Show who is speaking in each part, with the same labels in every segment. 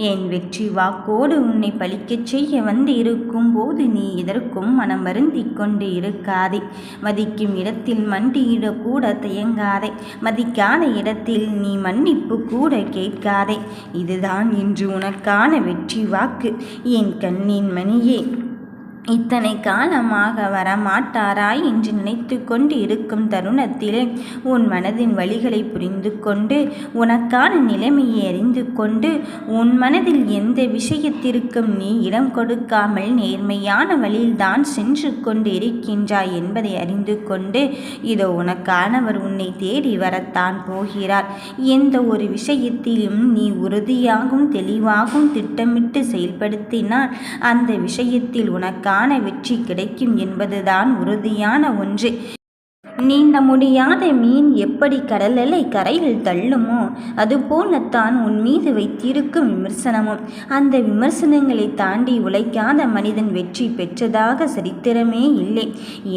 Speaker 1: என் வெற்றி வாக்கோடு உன்னை பலிக்கச் செய்ய வந்து இருக்கும் போது நீ இதற்கும் மனம் வருந்தி கொண்டு இருக்காதே. மதிக்கும் இடத்தில் மண்டியிட கூட தயங்காதே. மதிக்காத இடத்தில் நீ மன்னிப்பு கூட கேட்காதே. இதுதான் இன்று உனக்கான வெற்றி வாக்கு. என் கண்ணின் மணியே. இத்தனை காலமாக வரமாட்டாரா என்று நினைத்து கொண்டு இருக்கும் தருணத்திலே உன் மனதின் வழிகளை புரிந்து கொண்டு உனக்கான நிலைமையை அறிந்து கொண்டு உன் மனதில் எந்த விஷயத்திற்கும் நீ இடம் கொடுக்காமல் நேர்மையான வழியில்தான் சென்று கொண்டு இருக்கின்றாய் என்பதை அறிந்து கொண்டு இதோ உனக்கானவர் உன்னை தேடி வரத்தான் போகிறார். எந்த ஒரு விஷயத்திலும் நீ உறுதியாகவும் தெளிவாகவும் திட்டமிட்டு செயல்படுத்தினால் அந்த விஷயத்தில் உனக்கான வெற்றி கிடைக்கும் என்பதுதான் உறுதியான ஒன்று. நீந்த முடியாத மீன் எப்படி கடலலை கரையில் தள்ளுமோ அதுபோலத்தான் உன் மீது வைத்திருக்கும் விமர்சனமும். அந்த விமர்சனங்களை தாண்டி உழைக்காத மனிதன் வெற்றி பெற்றதாக சரித்திரமே இல்லை.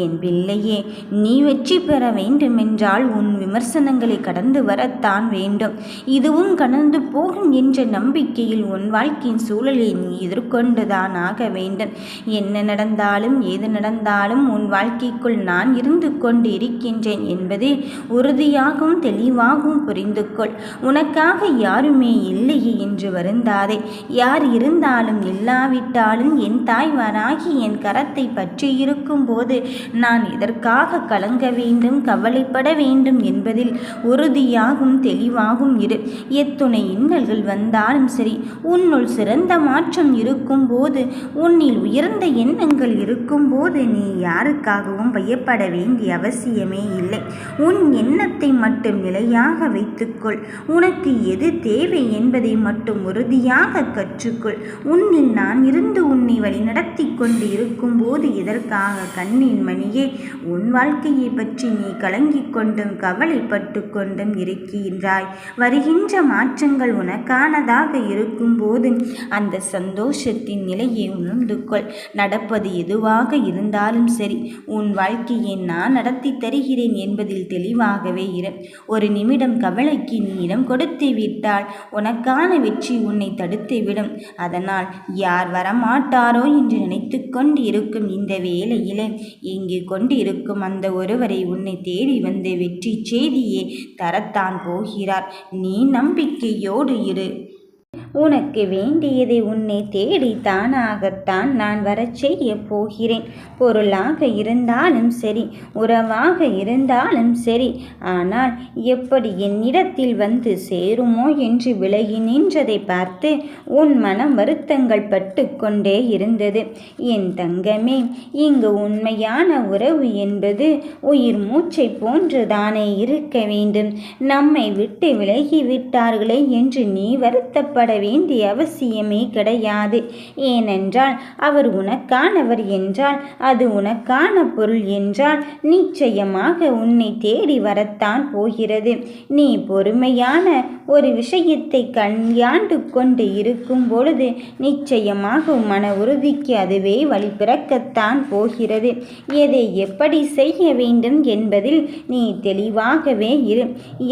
Speaker 1: என் பிள்ளையே நீ வெற்றி பெற வேண்டுமென்றால் உன் விமர்சனங்களை கடந்து வரத்தான் வேண்டும். இதுவும் கடந்து போகும் என்ற நம்பிக்கையில் உன் வாழ்க்கையின் சூழலை நீ எதிர்கொண்டுதான் ஆக வேண்டும். என்ன நடந்தாலும் ஏது நடந்தாலும் உன் வாழ்க்கைக்குள் நான் இருந்து கொண்டு இருக்கின்றேன் என்பதை உறுதியாகவும் தெளிவாகவும் புரிந்து கொள் உனக்காக யாருமே இல்லையே என்று வருந்தாதே. யார் இருந்தாலும் இல்லாவிட்டாலும் என் தாய்வாராகி என் கரத்தை பற்றி இருக்கும் போது நான் இதற்காக கலங்க வேண்டும் கவலைப்பட வேண்டும் என்பதில் உறுதியாகவும் தெளிவாகவும் இரு. எத்துணை இன்னல்கள் வந்தாலும் சரி உன்னுள் சிறந்த மாற்றம் இருக்கும் போது உன்னில் உயர்ந்த எண்ணங்கள் இருக்கும் போது நீ யாருக்காகவும் பயப்பட வேண்டிய அவசியம் இல்லை. உன் எண்ணத்தை மட்டும் நிலையாக வைத்துக்கொள். உனக்கு எது தேவை என்பதை மட்டும் உறுதியாக கற்றுக்கொள். உன்னில் நான் இருந்து உன்னை வழிநடத்தி கொண்டு இருக்கும்போது இதற்காக கண்ணின் மணியே? உன் வாழ்க்கையை பற்றி நீ கலங்கிக் கொண்டும் கவலைப்பட்டு கொண்டும் இருக்கின்றாய். வருகின்ற மாற்றங்கள் உனக்கானதாக இருக்கும்போது அந்த சந்தோஷத்தின் நிலையை உணர்ந்து கொள் நடப்பது எதுவாக இருந்தாலும் சரி உன் வாழ்க்கையை நான் நடத்தி தருகிறேன் என்பதில் தெளிவாகவே இரு. ஒரு நிமிடம் கவலைக்கு நீ இடம் கொடுத்து விட்டால் உனக்கான வெற்றி உன்னை தடுத்து விடும். அதனால் யார் வரமாட்டாரோ என்று நினைத்து கொண்டு இருக்கும் இந்த வேளையிலே இங்கு கொண்டு இருக்கும் அந்த ஒருவரை உன்னை தேடி வந்து வெற்றி செய்தியே தரத்தான் போகிறார். நீ நம்பிக்கையோடு இரு. உனக்கு வேண்டியதை உன்னை தேடி தானாகத்தான் நான் வரச் செய்ய போகிறேன். பொருளாக இருந்தாலும் சரி உறவாக இருந்தாலும் சரி ஆனால் எப்படி என்னிடத்தில் வந்து சேருமோ என்று விலகி நின்றதை பார்த்து உன் மனம் வருத்தங்கள் பட்டு கொண்டே இருந்தது. என் தங்கமே இங்கு உண்மையான உறவு என்பது உயிர் மூச்சை போன்றுதானே இருக்க வேண்டும். நம்மை விட்டு விலகி விட்டார்களே என்று நீ வருத்தப்பட வேண்டிய அவசியமே கிடையாது. ஏனென்றால் அவர் உனக்கானவர் என்றால் அது உனக்கான பொருள் என்றால் நிச்சயமாக உன்னை தேடி வரத்தான் போகிறது. நீ பொறுமையான ஒரு விஷயத்தை கண்யாண்டு கொண்டு இருக்கும் பொழுது நிச்சயமாக மன உறுதிக்கு அதுவே வழி பிறக்கத்தான் போகிறது. எதை எப்படி செய்ய வேண்டும் என்பதில் நீ தெளிவாகவே இரு.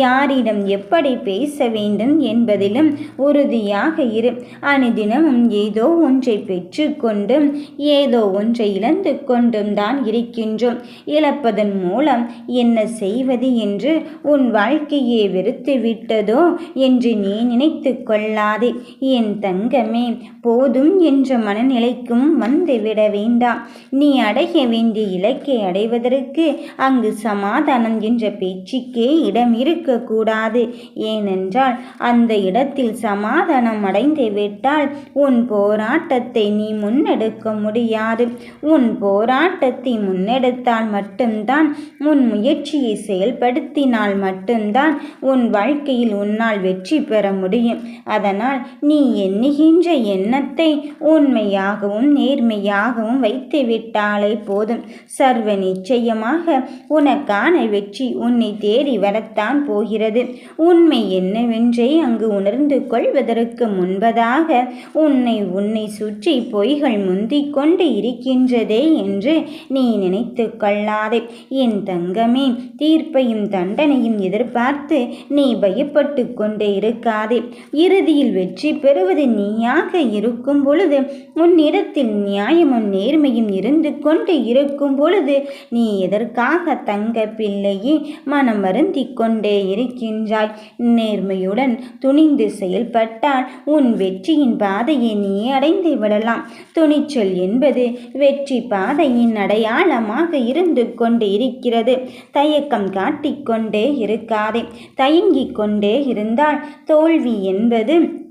Speaker 1: யாரிடம் எப்படி பேச வேண்டும் என்பதிலும் உறுதியாக இரு. அனுதினமும் ஏதோ ஒன்றை பெற்று கொண்டும் ஏதோ ஒன்றை இழந்து கொண்டும் தான் இருக்கின்றோம். இழப்பதன் மூலம் என்ன செய்வது என்று உன் வாழ்க்கையை வெறுத்து விட்டதோ என்று நீ நினைத்து கொள்ளாதே. என் தங்கமே போதும் என்ற மனநிலைக்கும் வந்துவிட வேண்டாம். நீ அடைய வேண்டிய இலக்கை அடைவதற்கு அங்கு சமாதானம் என்ற பேச்சுக்கே இடம் இருக்கக்கூடாது. ஏனென்றால் அந்த இடத்தில் சமாதானம் அடைந்து விட்டால் உன் போராட்டத்தை நீ முன்னெடுக்க முடியாது. உன் போராட்டத்தை முன்னெடுத்தால் மட்டும்தான் உன் முயற்சியை செயல்படுத்தினால் மட்டும்தான் உன் வாழ்க்கையில் உன்னால் வெற்றி பெற முடியும். அதனால் நீ எண்ணுகின்ற எண்ணத்தை உண்மையாகவும் நேர்மையாகவும் வைத்து விட்டாலே போதும். சர்வ நிச்சயமாக உனக்கான வெற்றி உன்னை தேடி வரத்தான் போகிறது. உண்மை என்னவென்றே அங்கு உணர்ந்து கொள்வதற்கு வருவதற்கு முன்பதாக உன்னை உன்னை சுற்றி பொய்கள் முந்திக் கொண்டு இருக்கின்றதே என்று நீ நினைத்து கொள்ளாதே. என் தங்கமே தீர்ப்பையும் தண்டனையும் எதிர்பார்த்து நீ பயப்பட்டு கொண்டே இருக்காதே. இறுதியில் வெற்றி பெறுவது நீயாக இருக்கும் பொழுது உன்னிடத்தில் நியாயமும் நேர்மையும் இருந்து கொண்டு இருக்கும் பொழுது நீ எதற்காக தங்க பிள்ளையே மனம் வருந்திக் கொண்டே இருக்கின்றாய்? நேர்மையுடன் துணிந்து செயல்பட்டால் உன் வெற்றியின் பாதையை நீ அடைந்து விடலாம். துணிச்சல் என்பது வெற்றி பாதையின் அடையாளமாக இருந்து கொண்டு இருக்கிறது. தயக்கம் காட்டிக்கொண்டே இருக்காதே. தயங்கிக் கொண்டே இருந்தால் தோல்வி என்பது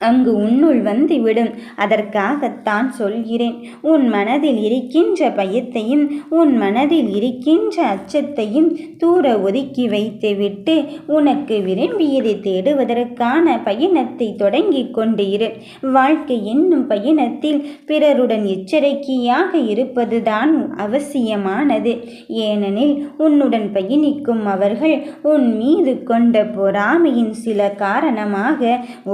Speaker 1: அங்கு உன்னுள் வந்துவிடும். அதற்காகத்தான் சொல்கிறேன். உன் மனதில் இருக்கின்ற பயத்தையும் உன் மனதில் இருக்கின்ற அச்சத்தையும் தூர ஒதுக்கி வைத்துவிட்டு உனக்கு விரும்பியதை தேடுவதற்கான பயணத்தை தொடங்கி கொண்டு இரு வாழ்க்கை என்னும் பயணத்தில் பிறருடன் எச்சரிக்கையாக இருப்பதுதான் அவசியமானது. ஏனெனில் உன்னுடன் பயணிக்கும் அவர்கள் உன் மீது கொண்ட பொறாமையின் சில காரணமாக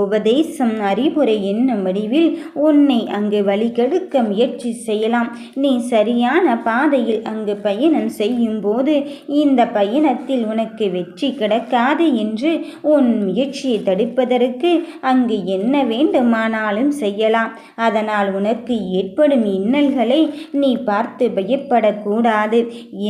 Speaker 1: உபதேசம் அறிவுரை என்னும் வடிவில் உன்னை அங்கு வழிகெடுக்க முயற்சி செய்யலாம். நீ சரியான பாதையில் அங்கு பயணம் செய்யும் போது இந்த பயணத்தில் உனக்கு வெற்றி கிடைக்காது என்று உன் முயற்சியை தடுப்பதற்கு அங்கு என்ன வேண்டுமானாலும் செய்யலாம். அதனால் உனக்கு ஏற்படும் இன்னல்களை நீ பார்த்து பயப்படக்கூடாது.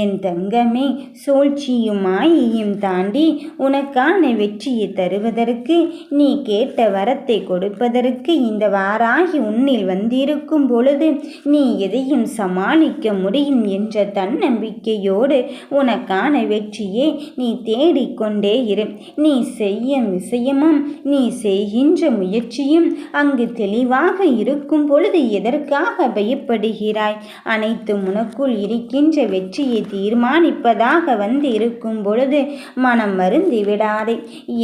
Speaker 1: என் தங்கமே சூழ்ச்சியும் மாயையும் தாண்டி உனக்கான வெற்றியை தருவதற்கு நீ கேட்ட வரத்தை கொடுப்பதற்கு இந்த வாராகி உன்னில் வந்திருக்கும் பொழுது நீ எதையும் சமாளிக்க முடியும் என்ற தன்னம்பிக்கையோடு உனக்கான வெற்றியை நீ தேடிக்கொண்டே இரு. நீ செய்ய விஷயமும் நீ செய்கின்ற முயற்சியும் அங்கு தெளிவாக இருக்கும் பொழுது எதற்காக பயப்படுகிறாய்? அனைத்து உனக்குள் இருக்கின்ற வெற்றியை தீர்மானிப்பதாக வந்து இருக்கும் பொழுது மனம் மருந்தி விடாதே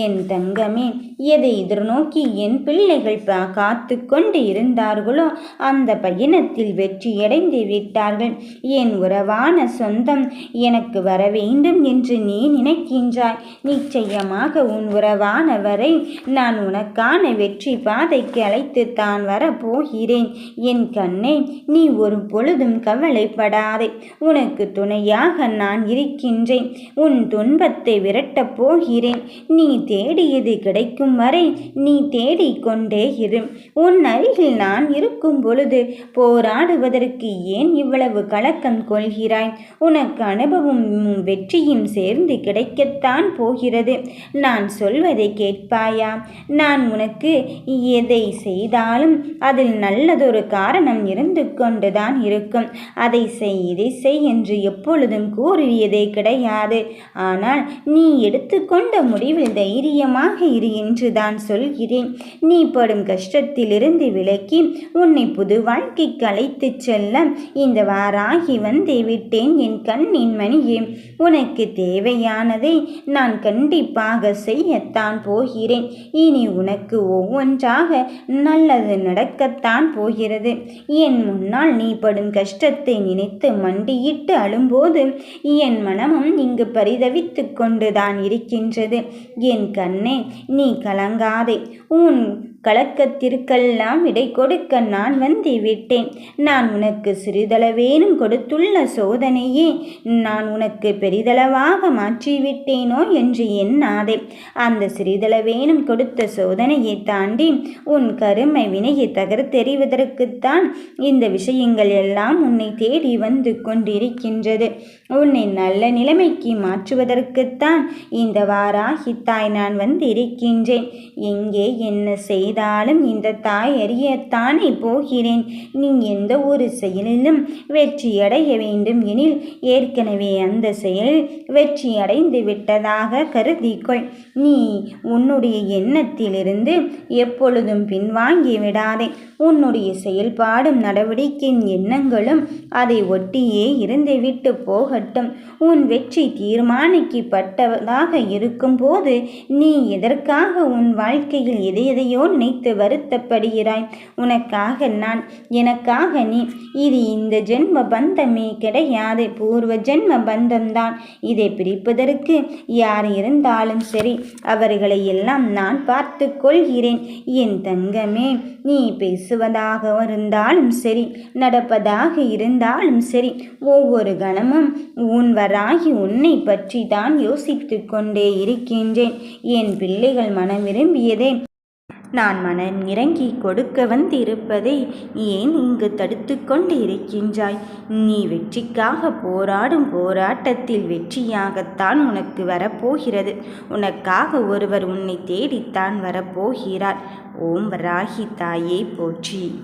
Speaker 1: என் தங்கமே எதை எதிர்நோக்கி என் பிள்ளை பிள்ளைகள் காத்து கொண்டு இருந்தார்களோ அந்த பயணத்தில் வெற்றியடைந்து விட்டார்கள். என் உறவான சொந்தம் எனக்கு வர வேண்டும் என்று நீ நினைக்கின்றாய். நிச்சயமாக உன் உறவானவரை நான் உனக்கான வெற்றி பாதைக்கு அழைத்து தான் வரப்போகிறேன். என் கண்ணே நீ ஒரு பொழுதும் கவலைப்படாதே. உனக்கு துணையாக நான் இருக்கின்றேன். உன் துன்பத்தை விரட்டப் போகிறேன். நீ தேடியது கிடைக்கும் வரை நீ தேடி கொண்டே இரு. உன் அருகில் நான் இருக்கும் பொழுது போராடுவதற்கு ஏன் இவ்வளவு கலக்கம் கொள்கிறாய்? உனக்கு அனுபவமும் வெற்றியும் சேர்ந்து கிடைக்கத்தான் போகிறது. நான் சொல்வதை கேட்பாயா? நான் உனக்கு எதை செய்தாலும் அதில் நல்லதொரு காரணம் இருந்து கொண்டுதான் இருக்கும். அதை செய் இதை செய் என்று எப்பொழுதும் கூறியதே கிடையாது. ஆனால் நீ எடுத்துக்கொண்ட முடிவில் தைரியமாக இரு என்று தான் சொல்கிறேன். நீ நீ படும் கஷ்டத்திலிருந்து விலக்கி உன்னை புது வாழ்க்கைக்கு அழைத்துச் செல்ல இந்த வாராகி வந்தே விட்டேன் என் கண்ணின் மணியே. உனக்கு தேவையானதை நான் கண்டிப்பாக செய்யத்தான் போகிறேன். இனி உனக்கு ஒவ்வொன்றாக நல்லது நடக்கத்தான் போகிறது. என் முன்னால் நீ படும் கஷ்டத்தை நினைத்து மண்டியிட்டு அழும்போது என் மனமும் இங்கு பரிதவித்து கொண்டுதான் இருக்கின்றது. என் கண்ணே நீ கலங்காதே. உன் கலக்கத்திற்கெல்லாம் இடை கொடுக்க நான் வந்து விட்டேன் நான் உனக்கு சிறிதளவேனும் கொடுத்துள்ள சோதனையே. நான் உனக்கு பெரிதளவாக மாற்றிவிட்டேனோ என்று எண்ணாதே அந்த சிறிதளவேனும் கொடுத்த சோதனையை தாண்டி உன் கருமை வினையை தகர்த்தெறிவதற்குத்தான் இந்த விஷயங்கள் எல்லாம் உன்னை தேடி வந்து கொண்டிருக்கின்றது. உன்னை நல்ல நிலைமைக்கு மாற்றுவதற்குத்தான் இந்த வாராகித்தாய் நான் வந்து இருக்கின்றேன் எங்கே என்ன செய்த செய்தாலும் இந்த தாய் அறியத்தானே போகிறேன். நீ எந்த ஒரு செயலிலும் வெற்றியடைய வேண்டும் எனில் ஏற்கனவே அந்த செயலில் வெற்றியடைந்து விட்டதாக கருதிக்கொள். நீ உன்னுடைய எண்ணத்திலிருந்து எப்பொழுதும் பின்வாங்கி விடாதே. உன்னுடைய செயல்பாடும் நடவடிக்கையின் எண்ணங்களும் அதை ஒட்டியே இருந்து விட்டு போகட்டும். உன் வெற்றி தீர்மானிக்கப்பட்டதாக இருக்கும்போது நீ எதற்காக உன் வாழ்க்கையில் எதை எதையோ நினைத்து வருத்தப்படுகிறாய். உனக்காக நான் எனக்காக நீ. இது இந்த ஜென்ம பந்தமே கிடையாது. பூர்வ ஜென்ம பந்தம்தான். இதை பிரிப்பதற்கு யார் இருந்தாலும் சரி அவர்களை எல்லாம் நான் பார்த்து கொள்கிறேன். என் தங்கமே நீ பேசுவதாக இருந்தாலும் சரி நடப்பதாக இருந்தாலும் சரி ஒவ்வொரு கணமும் உன் வராகி உன்னை பற்றி தான் யோசித்து கொண்டே இருக்கின்றேன். என் பிள்ளைகள் மனம் விரும்பியதே நான் மனம் இறங்கி கொடுக்க வந்திருப்பதை ஏன் இங்கு தடுத்து கொண்டு இருக்கின்றாய் நீ வெற்றிக்காக போராடும் போராட்டத்தில் வெற்றியாகத்தான் உனக்கு வரப்போகிறது. உனக்காக ஒருவர் உன்னை தேடித்தான் வரப்போகிறார். ஓம் வராகி தாயே போற்றி.